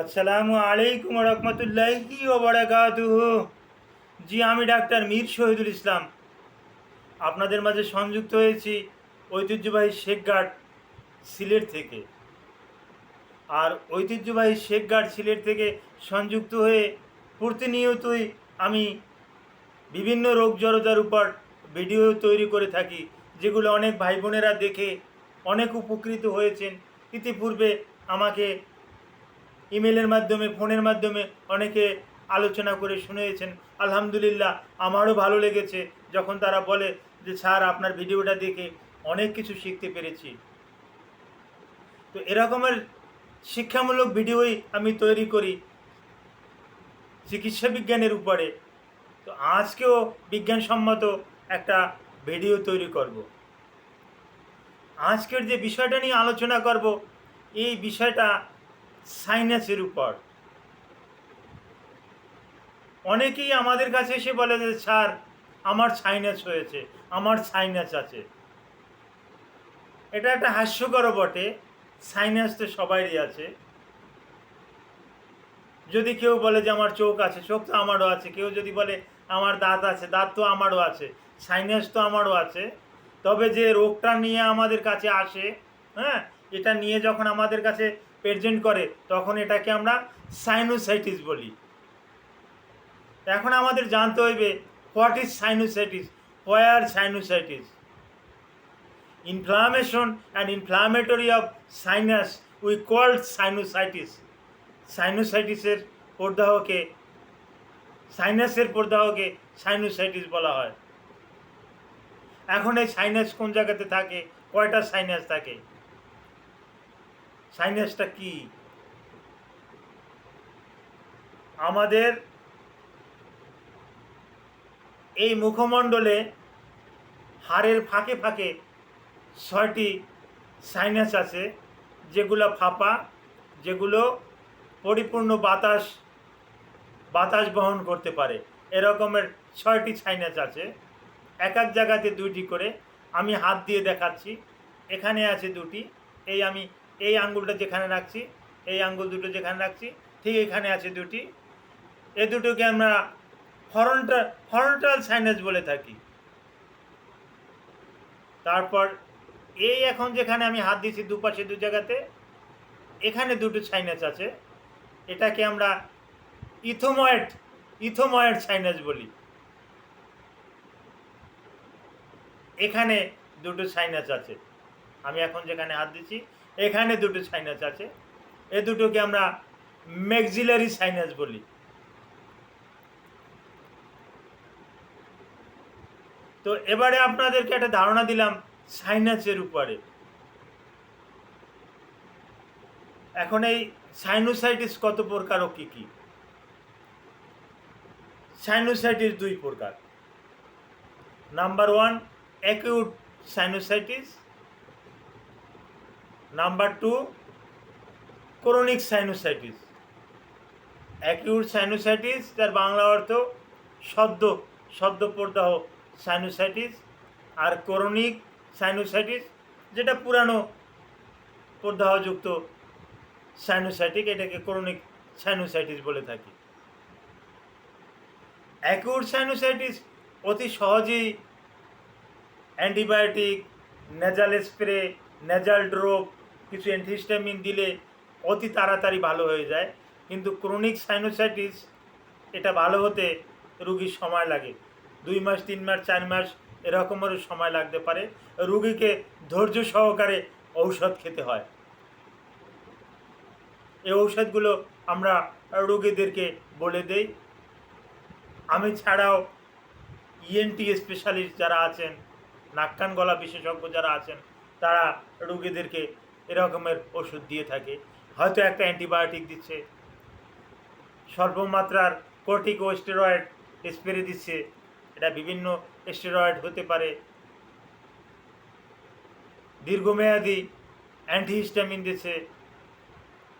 আসসালামু আলাইকুম রহমতুল্লাহি ওবরাকাতুহু জি, আমি ডাক্তার মীর শহীদুল ইসলাম। আপনাদের মাঝে সংযুক্ত হয়েছি ঐতিহ্যবাহী শেখঘাট সিলেট থেকে। আর ঐতিহ্যবাহী শেখঘাট সিলেট থেকে সংযুক্ত হয়ে প্রতিনিয়তই আমি বিভিন্ন রোগ জড়তার উপর ভিডিও তৈরি করে থাকি, যেগুলো অনেক ভাই বোনেরা দেখে অনেক উপকৃত হয়েছেন। ইতিপূর্বে আমাকে ইমেলের মাধ্যমে, ফোনের মাধ্যমে অনেকে আলোচনা করে শুনেছেন আলহামদুলিল্লাহ, আমারও ভালো লেগেছে যখন তারা বলে যে, স্যার, আপনার ভিডিওটা দেখে অনেক কিছু শিখতে পেরেছি। তো এরকমের শিক্ষামূলক ভিডিওই আমি তৈরি করি চিকিৎসা বিজ্ঞানের উপরে। তো আজকেও বিজ্ঞানসম্মত একটা ভিডিও তৈরি করব। আজকের যে বিষয়টা নিয়ে আলোচনা করব, এই বিষয়টা সাইনাসের উপর। অনেকেই আমাদের কাছে এসে বলে যে, স্যার, আমার সাইনাস হয়েছে, আমার সাইনাস আছে। এটা একটা হাস্যকর বটে সাইনাস তো সবারই আছে। যদি কেউ বলে যে, আমার চোখ আছে, চোখ তো আমারও আছে, কেউ যদি বলে, আমার দাঁত আছে, দাঁত তো আমারও আছে সাইনাস তো আমারও আছে। তবে যে রোগটা নিয়ে আমাদের কাছে আসে হ্যাঁ এটা নিয়ে যখন আমাদের কাছে প্রেজেন্ট করে, তখন এটাকে আমরা সাইনোসাইটিস বলি। এখন আমাদের জানতে হইবে what is sinusitis where sinusitis inflammation and inflammatory of sinus we called sinusitis সাইনোসাইটিসের প্রদাহকে সাইনাসের প্রদাহকে সাইনোসাইটিস বলা হয়। এখন এই সাইনাস কোন জায়গাতে থাকে? কয়টা সাইনাস থাকে? সাইনাসটা কি? আমাদের এই মুখমণ্ডলে হাড়ের ফাঁকে ফাঁকে ছয়টি সাইনাস আছে, যেগুলো ফাঁপা, যেগুলো পরিপূর্ণ বাতাস বাতাস বহন করতে পারে। এরকমের ছয়টি সাইনাস আছে। এক এক জায়গাতে দুইটি করে। আমি হাত দিয়ে দেখাচ্ছি। এখানে আছে দুটি। এই আমি এই আঙ্গুলটা যেখানে রাখছি, এই আঙ্গুল দুটো যেখানে রাখছি, ঠিক এখানে আছে দুটি। এ দুটোকে আমরা হরন্টাল হরন্টাল সাইনাস বলে থাকি। তারপর এই এখন যেখানে আমি হাত দিয়েছি দুপাশে দু জায়গাতে, এখানে দুটো সাইনাস আছে। এটাকে আমরা ইথোময়েড ইথোময়েড সাইনাস বলি। এখানে দুটো সাইনাস আছে। আমি এখন যেখানে হাত দিচ্ছি এখানে দুটো সাইনাস আছে। এ দুটোকে আমরা ম্যাক্সিলারি সাইনাস বলি। তো এবারে আপনাদেরকে একটা ধারণা দিলাম সাইনাসের উপরে। এখন এই সাইনোসাইটিস কত প্রকার ও কী কী? সাইনোসাইটিস দুই প্রকার। Number one acute sinusitis number two, chronic sinusitis acute sinusitis তার বাংলা অর্থ সদ্য সদ্য প্রদাহ সাইনোসাইটিস আর ক্রনিক সাইনোসাইটিস যেটা পুরানো প্রদাহযুক্ত সাইনোসাইটিক এটাকে ক্রনিক সাইনোসাইটিস বলে থাকি। অ্যাকিউট সাইনোসাইটিস অতি সহজেই antibiotic nasal spray nasal drop কিছু অ্যান্টিস্টামিন দিলে অতি তাড়াতাড়ি ভালো হয়ে যায়। কিন্তু ক্রনিক সাইনোসাইটিস এটা ভালো হতে রুগীর সময় লাগে। দুই মাস, তিন মাস, চার মাস এরকমেরও সময় লাগতে পারে। রুগীকে ধৈর্য সহকারে ঔষধ খেতে হয়। এই ঔষধগুলো আমরা রোগীদেরকে বলে দেই। আমি ছাড়াও ইএনটি স্পেশালিস্ট যারা আছেন, নাক কান গলা বিশেষজ্ঞ যারা আছেন, তারা রোগীদেরকে এরকমের ওষুধ দিয়ে থাকে। হয়তো একটা অ্যান্টিবায়োটিক দিচ্ছে। স্বল্প মাত্রার ও স্টেরয়েড স্প্রে দিচ্ছে। এটা বিভিন্ন স্টেরয়েড হতে পারে। দীর্ঘমেয়াদী অ্যান্টিহিস্টামিন দিচ্ছে।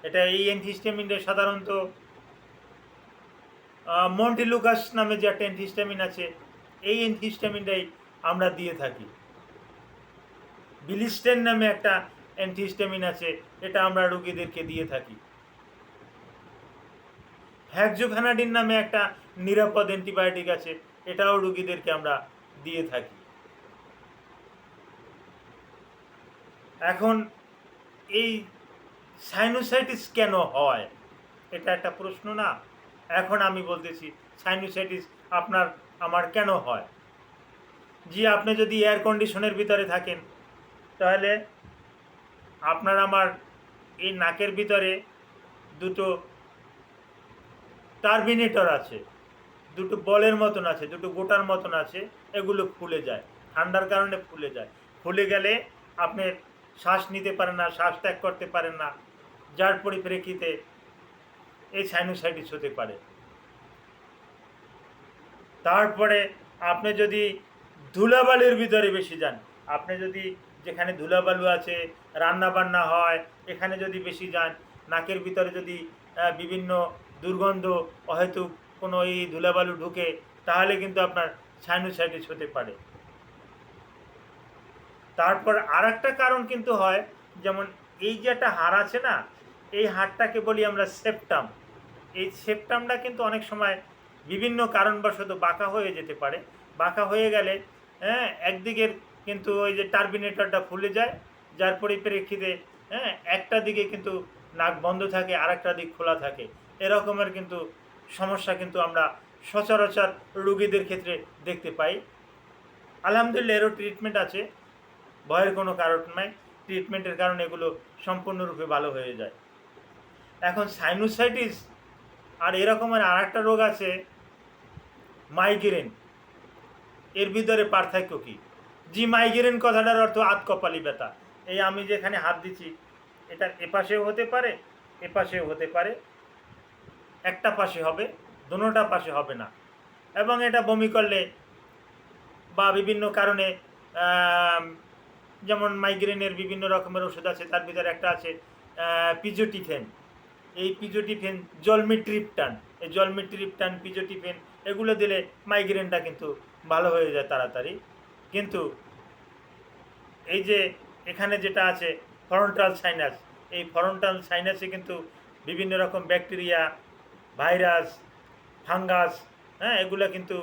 এটা এই অ্যান্টিহিস্টামিনটা সাধারণত মন্টিলুকাস নামে যে একটা অ্যান্টিহিস্টামিন আছে, এই অ্যান্টিহিস্টামিনটাই আমরা দিয়ে থাকি। বিলিস্টেন নামে একটা অ্যান্টিহিস্টামিন আছে, এটা আমরা রোগীদেরকে দিয়ে থাকি। হ্যাকজোফ্যানাডিন নামে একটা নিরাপদ অ্যান্টিবায়োটিক আছে, এটাও রুগীদেরকে আমরা দিয়ে থাকি। এখন এই সাইনোসাইটিস কেন হয়? এটা একটা প্রশ্ন না? এখন আমি বলতেছি সাইনোসাইটিস আপনার, আমার কেন হয়? জি, আপনি যদি এয়ার কন্ডিশনের ভিতরে থাকেন, তাহলে আপনার আমার এই নাকের ভিতরে দুটো টার্মিনেটর আছে, দুটো বলের মতন আছে, দুটো গোটার মতন আছে, এগুলো ফুলে যায়, ঠান্ডার কারণে ফুলে যায়। ফুলে গেলে আপনি শ্বাস নিতে পারেন না, শ্বাস ত্যাগ করতে পারেন না, যার পরিপ্রেক্ষিতে এই সাইনোসাইটিস হতে পারে। তারপরে আপনি যদি ধুলাবালির ভিতরে বেশি যান, আপনি যদি যেখানে ধুলাবালু আছে রান্না বান্না হয়, এখানে যদি বেশি যান, নাকের ভিতরে যদি বিভিন্ন দুর্গন্ধ, হয়তো কোনো এই ধুলাবালু ঢুকে, তাহলে কিন্তু আপনার সাইনোসাইটিস হতে পারে। তারপর আর একটা কারণ কিন্তু হয়, যেমন এই যে একটা হাড় আছে না, এই হাড়টাকে বলি আমরা সেপ্টাম এই সেপ্টামটা কিন্তু অনেক সময় বিভিন্ন কারণবশত বাঁকা হয়ে যেতে পারে। বাঁকা হয়ে গেলে হ্যাঁ একদিকের কিন্তু ওই যে টার্বিনেটরটা ফুলে যায়, যার পরিপ্রেক্ষিতে হ্যাঁ একটা দিকে কিন্তু নাক বন্ধ থাকে আর একটা দিক খোলা থাকে। এরকমের কিন্তু সমস্যা কিন্তু আমরা সচরাচর রুগীদের ক্ষেত্রে দেখতে পাই। আলহামদুলিল্লাহ, এরও ট্রিটমেন্ট আছে। ভয়ের কোনো কারণ নাই। ট্রিটমেন্টের কারণে এগুলো সম্পূর্ণরূপে ভালো হয়ে যায়। এখন সাইনোসাইটিস আর এরকমের আর একটা রোগ আছে মাইগ্রেন এর ভিতরে পার্থক্য কি? জি মাইগ্রেন কথাটার অর্থ আত কপালি ব্যথা। এই আমি যেখানে হাত দিচ্ছি এটা এপাশেও হতে পারে, এপাশেও হতে পারে। একটা পাশে হবে দোনোটা পাশে হবে না। এবং এটা বমি করলে বা বিভিন্ন কারণে যেমন মাইগ্রেনের বিভিন্ন রকমের ওষুধ আছে, তার ভিতরে একটা আছে পিজোটিফেন এই পিজোটিফেন জলমিট্রিপটান। এই জলমিট্রিপটান পিজোটিফেন এগুলো দিলে মাইগ্রেনটা কিন্তু ভালো হয়ে যায় তাড়াতাড়ি। কিন্তু এই যে এখানে যেটা আছে ফরন্টাল সাইনাস এই ফরন্টাল সাইনাসে কিন্তু বিভিন্ন রকম ব্যাকটেরিয়া ভাইরাস ফাঙ্গাস হ্যাঁ এগুলো কিন্তু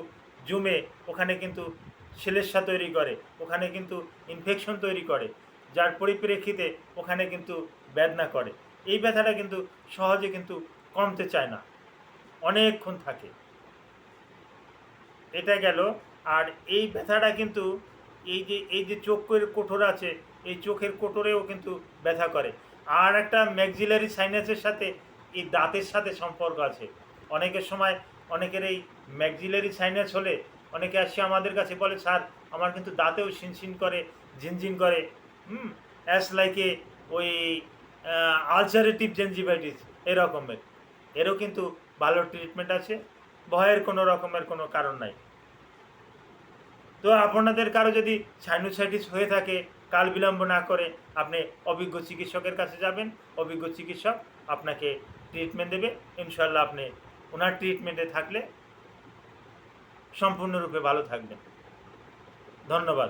জমে ওখানে কিন্তু শ্লেষ্মা তৈরি করে, ওখানে কিন্তু ইনফেকশন তৈরি করে, যার পরিপ্রেক্ষিতে ওখানে কিন্তু বেদনা করে। এই ব্যথাটা কিন্তু সহজে কিন্তু কমতে চায় না, অনেকক্ষণ থাকে। এটা গেল আর এই ব্যথাটা কিন্তু এই যে এই যে চোখের কোঠর আছে, এই চোখের কোটরেও কিন্তু ব্যথা করে। আর একটা ম্যাক্সিলারি সাইনাসের সাথে এই দাঁতের সাথে সম্পর্ক আছে। অনেকের সময় অনেকের এই ম্যাক্সিলারি সাইনাস হলে অনেকে আসে আমাদের কাছে বলে, স্যার, আমার কিন্তু দাঁতেও শিনশিন করে, ঝিনঝিন করে। হুম অ্যাস লাইকে ওই আলসারেটিভ জেনজিভাইটিস এরকমের। এরও কিন্তু ভালো ট্রিটমেন্ট আছে। ভয়ের কোনো রকমের কোনো কারণ নাই। তো আপনাদের কারও যদি সাইনোসাইটিস হয়ে থাকে, কাল বিলম্ব না করে আপনি অভিজ্ঞ চিকিৎসকের কাছে যাবেন, অভিজ্ঞ চিকিৎসক আপনাকে ট্রিটমেন্ট দেবে। ইনশাল্লাহ আপনি ওনার ট্রিটমেন্টে থাকলে সম্পূর্ণরূপে ভালো থাকবেন। ধন্যবাদ।